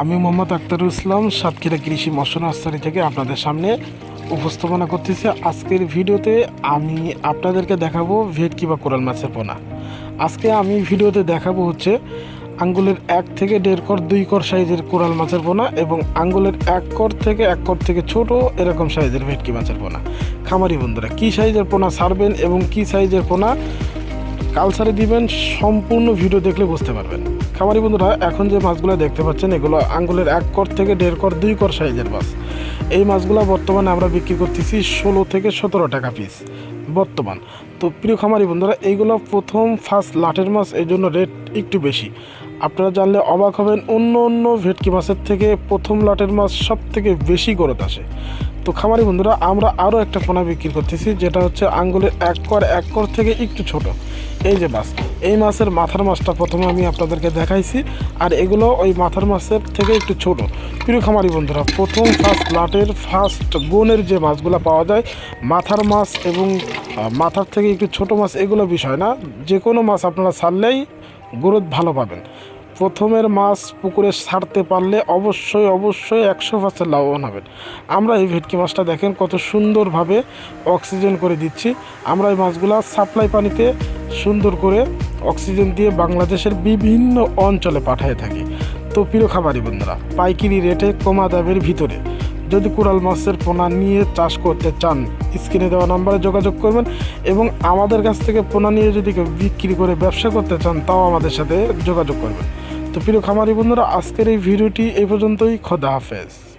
আমি মোহাম্মদ আক্তারুল ইসলাম, সাতক্ষীরা কৃষি মৎস্য নার্সারি থেকে আপনাদের সামনে উপস্থাপনা করতেছি। আজকের ভিডিওতে আমি আপনাদেরকে দেখাবো ভেটকি বা কোরাল মাছের পোনা। আজকে আমি ভিডিওতে দেখাবো হচ্ছে আঙ্গুলের এক থেকে দেড় কর, দুই কর সাইজের কোরাল মাছের পোনা এবং আঙ্গুলের এক কর থেকে এক কর থেকে ছোট এরকম সাইজের ভেটকি মাছের পোনা। খামারি বন্ধুরা, কী সাইজের পোনা ছাড়বেন এবং কী সাইজের পোনা কালচারে দিবেন, সম্পূর্ণ ভিডিও দেখলে বুঝতে পারবেন। খামারি বন্ধুরা, এখন যে মাছগুলো দেখতে পাচ্ছেন, এগুলো আঙ্গুলের এক কর থেকে দেড় কর, দুই কর সাইজের মাছ। এই মাছগুলো বর্তমানে আমরা বিক্রি করতেছি ষোলো থেকে সতেরো টাকা পিস বর্তমান। তো প্রিয় খামারি বন্ধুরা, এইগুলো প্রথম ফার্স্ট লাটের মাছ এই জন্য রেট একটু বেশি। আপনারা জানলে অবাক হবেন, অন্য অন্য ভেটকি মাছের থেকে প্রথম লাটের মাছ সব থেকে বেশি গরত আসে। তো খামারি বন্ধুরা, আমরা আরও একটা পোনা বিক্রি করতেছি, যেটা হচ্ছে আঙ্গুলের এক কর এক কর থেকে একটু ছোট। এই যে মাছ, এই মাছের মাথার মাছটা প্রথমে আমি আপনাদেরকে দেখাইছি, আর এগুলো ওই মাথার মাছের থেকে একটু ছোট। প্রিয় খামারি বন্ধুরা, প্রথম ফার্স্ট লাটের ফার্স্ট বোনের যে মাছগুলো পাওয়া যায়, মাথার মাছ এবং মাথার থেকে একটু ছোট মাছ, এগুলো বিষয় না। যে কোনো মাছ আপনারা ছাড়লেই গ্রোথ ভালো পাবেন। প্রথমের মাছ পুকুরে ছাড়তে পারলে অবশ্যই অবশ্যই একশো পার্সেন্ট লাভবান হবেন। আমরা এই ভেটকি মাছটা দেখেন কত সুন্দরভাবে অক্সিজেন করে দিচ্ছি। আমরা এই মাছগুলো সাপ্লাই পানিতে সুন্দর করে অক্সিজেন দিয়ে বাংলাদেশের বিভিন্ন অঞ্চলে পাঠিয়ে থাকি। তো প্রিয় খাবারই বন্ধুরা, পাইকারি রেটে কমা দামের ভিতরে যদি কোরাল মাছের পোনা নিয়ে চাষ করতে চান, স্ক্রিনে দেওয়া নাম্বারে যোগাযোগ করবেন এবং আমাদের কাছ থেকে পোনা নিয়ে যদি কেউ বিক্রি করে ব্যবসা করতে চান, তাও আমাদের সাথে যোগাযোগ করবেন। তো প্রিয় খামারি বন্ধুরা, আজকের এই ভিডিওটি এই পর্যন্তই। খোদা হাফেজ।